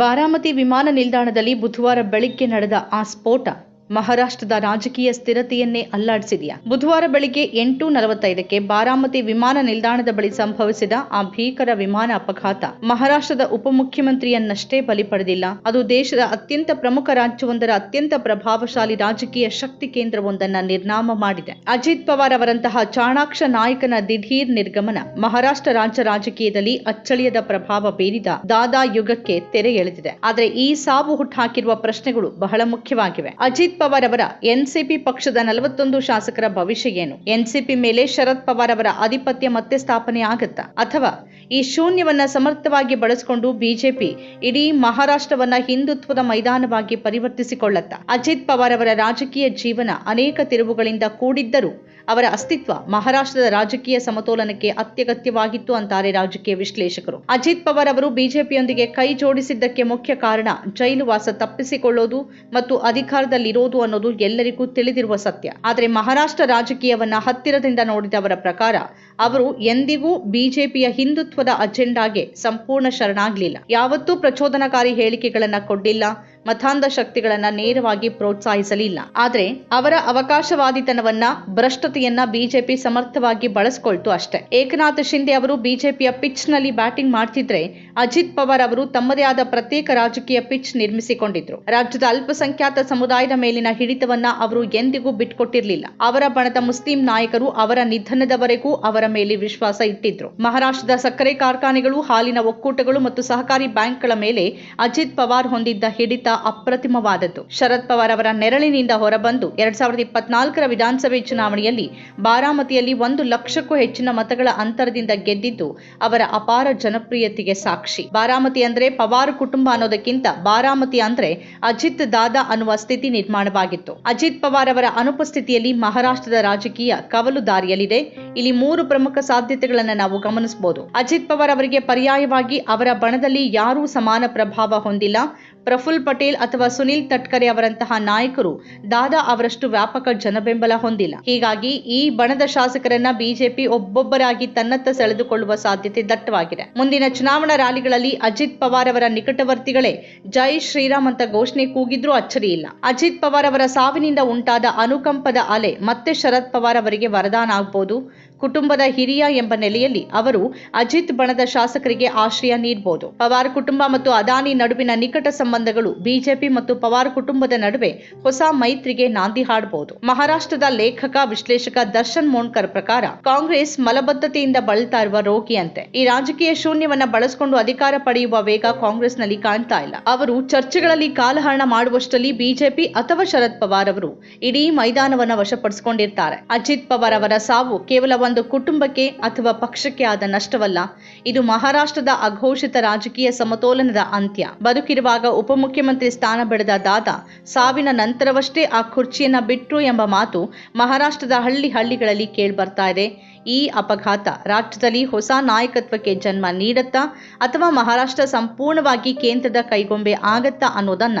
ಬಾರಾಮತಿ ವಿಮಾನ ನಿಲ್ದಾಣದಲ್ಲಿ ಬುಧವಾರ ಬೆಳಿಗ್ಗೆ ನಡೆದ ಆ ಸ್ಫೋಟ. ಮಹಾರಾಷ್ಟ್ರದ ರಾಜಕೀಯ ಸ್ಥಿರತೆಯನ್ನೇ ಅಲ್ಲಾಡಿಸಿದೆಯಾ? ಬುಧವಾರ ಬೆಳಿಗ್ಗೆ ಎಂಟು ನಲವತ್ತೈದಕ್ಕೆ ಬಾರಾಮತಿ ವಿಮಾನ ನಿಲ್ದಾಣದ ಬಳಿ ಸಂಭವಿಸಿದ ಆ ಭೀಕರ ವಿಮಾನ ಅಪಘಾತ ಮಹಾರಾಷ್ಟ್ರದ ಉಪಮುಖ್ಯಮಂತ್ರಿಯನ್ನಷ್ಟೇ ಬಲಿ ಪಡೆದಿಲ್ಲ. ಅದು ದೇಶದ ಅತ್ಯಂತ ಪ್ರಮುಖ ರಾಜ್ಯವೊಂದರ ಅತ್ಯಂತ ಪ್ರಭಾವಶಾಲಿ ರಾಜಕೀಯ ಶಕ್ತಿ ಕೇಂದ್ರವೊಂದನ್ನ ನಿರ್ನಾಮ ಮಾಡಿದೆ. ಅಜಿತ್ ಪವಾರ್ ಅವರಂತಹ ಚಾಣಾಕ್ಷ ನಾಯಕನ ದಿಢೀರ್ ನಿರ್ಗಮನ ಮಹಾರಾಷ್ಟ್ರ ರಾಜ್ಯ ರಾಜಕೀಯದಲ್ಲಿ ಅಚ್ಚಳಿಯದ ಪ್ರಭಾವ ಬೀರಿದ ದಾದಾ ಯುಗಕ್ಕೆ ತೆರೆ ಎಳೆದಿದೆ. ಆದರೆ ಈ ಸಾವು ಹುಟ್ಟಾಕಿರುವ ಪ್ರಶ್ನೆಗಳು ಬಹಳ ಮುಖ್ಯವಾಗಿವೆ. ಅಜಿತ್ ಪವಾರ್ ಅವರ ಎನ್ಸಿಪಿ ಪಕ್ಷದ ನಲವತ್ತೊಂದು ಶಾಸಕರ ಭವಿಷ್ಯ ಏನು? ಎನ್ಸಿಪಿ ಮೇಲೆ ಶರದ್ ಪವಾರ್ ಅವರ ಆಧಿಪತ್ಯ ಮತ್ತೆ ಸ್ಥಾಪನೆ ಆಗತ್ತಾ? ಅಥವಾ ಈ ಶೂನ್ಯವನ್ನ ಸಮರ್ಥವಾಗಿ ಬಳಸಿಕೊಂಡು ಬಿಜೆಪಿ ಇಡೀ ಮಹಾರಾಷ್ಟ್ರವನ್ನ ಹಿಂದುತ್ವದ ಮೈದಾನವಾಗಿ ಪರಿವರ್ತಿಸಿಕೊಳ್ಳತ್ತ? ಅಜಿತ್ ಪವಾರ್ ಅವರ ರಾಜಕೀಯ ಜೀವನ ಅನೇಕ ತಿರುವುಗಳಿಂದ ಕೂಡಿದ್ದರೂ ಅವರ ಅಸ್ತಿತ್ವ ಮಹಾರಾಷ್ಟ್ರದ ರಾಜಕೀಯ ಸಮತೋಲನಕ್ಕೆ ಅತ್ಯಗತ್ಯವಾಗಿತ್ತು ಅಂತಾರೆ ರಾಜಕೀಯ ವಿಶ್ಲೇಷಕರು. ಅಜಿತ್ ಪವಾರ್ ಅವರು ಬಿಜೆಪಿಯೊಂದಿಗೆ ಕೈ ಜೋಡಿಸಿದ್ದಕ್ಕೆ ಮುಖ್ಯ ಕಾರಣ ಜೈಲುವಾಸ ತಪ್ಪಿಸಿಕೊಳ್ಳೋದು ಮತ್ತು ಅಧಿಕಾರದಲ್ಲಿರೋದು ಅನ್ನೋದು ಎಲ್ಲರಿಗೂ ತಿಳಿದಿರುವ ಸತ್ಯ. ಆದರೆ ಮಹಾರಾಷ್ಟ್ರ ರಾಜಕೀಯವನ್ನ ಹತ್ತಿರದಿಂದ ನೋಡಿದವರ ಪ್ರಕಾರ ಅವರು ಎಂದಿಗೂ ಬಿಜೆಪಿಯ ಹಿಂದುತ್ವದ ಅಜೆಂಡಾಗೆ ಸಂಪೂರ್ಣ ಶರಣಾಗಲಿಲ್ಲ. ಯಾವತ್ತೂ ಪ್ರಚೋದನಕಾರಿ ಹೇಳಿಕೆಗಳನ್ನ ಕೊಡ್ಲಿಲ್ಲ ಮತಾಂಧ ಶಕ್ತಿಗಳನ್ನ ನೇರವಾಗಿ ಪ್ರೋತ್ಸಾಹಿಸಲಿಲ್ಲ. ಆದರೆ ಅವರ ಅವಕಾಶವಾದಿತನವನ್ನ, ಭ್ರಷ್ಟತೆಯನ್ನ ಬಿಜೆಪಿ ಸಮರ್ಥವಾಗಿ ಬಳಸಿಕೊಳ್ತು ಅಷ್ಟೇ. ಏಕನಾಥ್ ಶಿಂದೆ ಅವರು ಬಿಜೆಪಿಯ ಪಿಚ್ನಲ್ಲಿ ಬ್ಯಾಟಿಂಗ್ ಮಾಡ್ತಿದ್ರೆ ಅಜಿತ್ ಪವಾರ್ ಅವರು ತಮ್ಮದೇ ಆದ ಪ್ರತ್ಯೇಕ ರಾಜಕೀಯ ಪಿಚ್ ನಿರ್ಮಿಸಿಕೊಂಡಿದ್ರು. ರಾಜ್ಯದ ಅಲ್ಪಸಂಖ್ಯಾತ ಸಮುದಾಯದ ಮೇಲಿನ ಹಿಡಿತವನ್ನ ಅವರು ಎಂದಿಗೂ ಬಿಟ್ಕೊಟ್ಟಿರಲಿಲ್ಲ. ಅವರ ಬಣದ ಮುಸ್ಲಿಂ ನಾಯಕರು ಅವರ ನಿಧನದವರೆಗೂ ಅವರ ಮೇಲೆ ವಿಶ್ವಾಸ ಇಟ್ಟಿದ್ರು. ಮಹಾರಾಷ್ಟ್ರದ ಸಕ್ಕರೆ ಕಾರ್ಖಾನೆಗಳು, ಹಾಲಿನ ಒಕ್ಕೂಟಗಳು ಮತ್ತು ಸಹಕಾರಿ ಬ್ಯಾಂಕ್ಗಳ ಮೇಲೆ ಅಜಿತ್ ಪವಾರ್ ಹೊಂದಿದ್ದ ಹಿಡಿತ ಅಪ್ರತಿಮವಾದದ್ದು. ಶರದ್ ಪವಾರ್ ಅವರ ನೆರಳಿನಿಂದ ಹೊರಬಂದು ಎರಡ್ ಸಾವಿರದ ಇಪ್ಪತ್ನಾಲ್ಕರ ವಿಧಾನಸಭೆ ಚುನಾವಣೆಯಲ್ಲಿ ಬಾರಾಮತಿಯಲ್ಲಿ ಒಂದು ಲಕ್ಷಕ್ಕೂ ಹೆಚ್ಚಿನ ಮತಗಳ ಅಂತರದಿಂದ ಗೆದ್ದಿದ್ದು ಅವರ ಅಪಾರ ಜನಪ್ರಿಯತೆಗೆ ಸಾಕ್ಷಿ. ಬಾರಾಮತಿ ಅಂದ್ರೆ ಪವಾರ್ ಕುಟುಂಬ ಅನ್ನೋದಕ್ಕಿಂತ ಬಾರಾಮತಿ ಅಂದ್ರೆ ಅಜಿತ್ ದಾದಾ ಅನ್ನುವ ಸ್ಥಿತಿ ನಿರ್ಮಾಣವಾಗಿತ್ತು. ಅಜಿತ್ ಪವಾರ್ ಅವರ ಅನುಪಸ್ಥಿತಿಯಲ್ಲಿ ಮಹಾರಾಷ್ಟ್ರದ ರಾಜಕೀಯ ಕವಲು ದಾರಿಯಲ್ಲಿದೆ. ಇಲ್ಲಿ ಮೂರು ಪ್ರಮುಖ ಸಾಧ್ಯತೆಗಳನ್ನು ನಾವು ಗಮನಿಸಬಹುದು ಅಜಿತ್ ಪವಾರ್ ಅವರಿಗೆ ಪರ್ಯಾಯವಾಗಿ ಅವರ ಬಣದಲ್ಲಿ ಯಾರೂ ಸಮಾನ ಪ್ರಭಾವ ಹೊಂದಿಲ್ಲ. ಪ್ರಫುಲ್ ಪಟೇಲ್ ಅಥವಾ ಸುನಿಲ್ ತಟ್ಕರೆ ಅವರಂತಹ ನಾಯಕರು ದಾದಾ ಅವರಷ್ಟು ವ್ಯಾಪಕ ಜನಬೆಂಬಲ ಹೊಂದಿಲ್ಲ. ಹೀಗಾಗಿ ಈ ಬಣದ ಶಾಸಕರನ್ನ ಬಿಜೆಪಿ ಒಬ್ಬೊಬ್ಬರಾಗಿ ತನ್ನತ್ತ ಸೆಳೆದುಕೊಳ್ಳುವ ಸಾಧ್ಯತೆ ದಟ್ಟವಾಗಿದೆ. ಮುಂದಿನ ಚುನಾವಣಾ ರ್ಯಾಲಿಗಳಲ್ಲಿ ಅಜಿತ್ ಪವಾರ್ ಅವರ ನಿಕಟವರ್ತಿಗಳೇ ಜೈ ಶ್ರೀರಾಮ್ ಅಂತ ಘೋಷಣೆ ಕೂಗಿದ್ರೂ ಅಚ್ಚರಿ ಇಲ್ಲ. ಅಜಿತ್ ಪವಾರ್ ಅವರ ಸಾವಿನಿಂದ ಉಂಟಾದ ಅನುಕಂಪದ ಅಲೆ ಮತ್ತೆ ಶರದ್ ಪವಾರ್ ಅವರಿಗೆ ವರದಾನ ಆಗಬಹುದು ಕುಟುಂಬದ ಹಿರಿಯ ಎಂಬ ನೆಲೆಯಲ್ಲಿ ಅವರು ಅಜಿತ್ ಬಣದ ಶಾಸಕರಿಗೆ ಆಶ್ರಯ ನೀಡಬಹುದು ಪವಾರ್ ಕುಟುಂಬ ಮತ್ತು ಅದಾನಿ ನಡುವಿನ ನಿಕಟ ಸಂಬಂಧಗಳು ಬಿಜೆಪಿ ಮತ್ತು ಪವಾರ್ ಕುಟುಂಬದ ನಡುವೆ ಹೊಸ ಮೈತ್ರಿಗೆ ನಾಂದಿ ಹಾಡಬಹುದು ಮಹಾರಾಷ್ಟ್ರದ ಲೇಖಕ, ವಿಶ್ಲೇಷಕ ದರ್ಶನ್ ಮೋಣ್ಕರ್ ಪ್ರಕಾರ ಕಾಂಗ್ರೆಸ್ ಮಲಬದ್ಧತೆಯಿಂದ ಬಳಲ್ತಾ ಇರುವ ರೋಗಿಯಂತೆ. ಈ ರಾಜಕೀಯ ಶೂನ್ಯವನ್ನ ಬಳಸಿಕೊಂಡು ಅಧಿಕಾರ ಪಡೆಯುವ ವೇಗ ಕಾಂಗ್ರೆಸ್ನಲ್ಲಿ ಕಾಣ್ತಾ ಇಲ್ಲ. ಅವರು ಚರ್ಚೆಗಳಲ್ಲಿ ಕಾಲಹರಣ ಮಾಡುವಷ್ಟರಲ್ಲಿ ಬಿಜೆಪಿ ಅಥವಾ ಶರದ್ ಪವಾರ್ ಅವರು ಇಡೀ ಮೈದಾನವನ್ನ ವಶಪಡಿಸಿಕೊಂಡಿರ್ತಾರೆ. ಅಜಿತ್ ಪವಾರ್ ಅವರ ಸಾವು ಕೇವಲ ಒಂದು ಕುಟುಂಬಕ್ಕೆ ಅಥವಾ ಪಕ್ಷಕ್ಕೆ ಆದ ನಷ್ಟವಲ್ಲ. ಇದು ಮಹಾರಾಷ್ಟ್ರದ ಅಘೋಷಿತ ರಾಜಕೀಯ ಸಮತೋಲನದ ಅಂತ್ಯ. ಬದುಕಿರುವಾಗ ಉಪಮುಖ್ಯಮಂತ್ರಿ ಸ್ಥಾನ ಬೆಳೆದ ದಾದಾ ಸಾವಿನ ನಂತರವಷ್ಟೇ ಆ ಕುರ್ಚಿಯನ್ನ ಬಿಟ್ರು ಎಂಬ ಮಾತು ಮಹಾರಾಷ್ಟ್ರದ ಹಳ್ಳಿ ಹಳ್ಳಿಗಳಲ್ಲಿ ಕೇಳ್ಬರ್ತಾ ಇದೆ. ಈ ಅಪಘಾತ ರಾಜ್ಯದಲ್ಲಿ ಹೊಸ ನಾಯಕತ್ವಕ್ಕೆ ಜನ್ಮ ನೀಡತ್ತಾ ಅಥವಾ ಮಹಾರಾಷ್ಟ್ರ ಸಂಪೂರ್ಣವಾಗಿ ಕೇಂದ್ರದ ಕೈಗೊಂಬೆ ಆಗತ್ತಾ ಅನ್ನೋದನ್ನ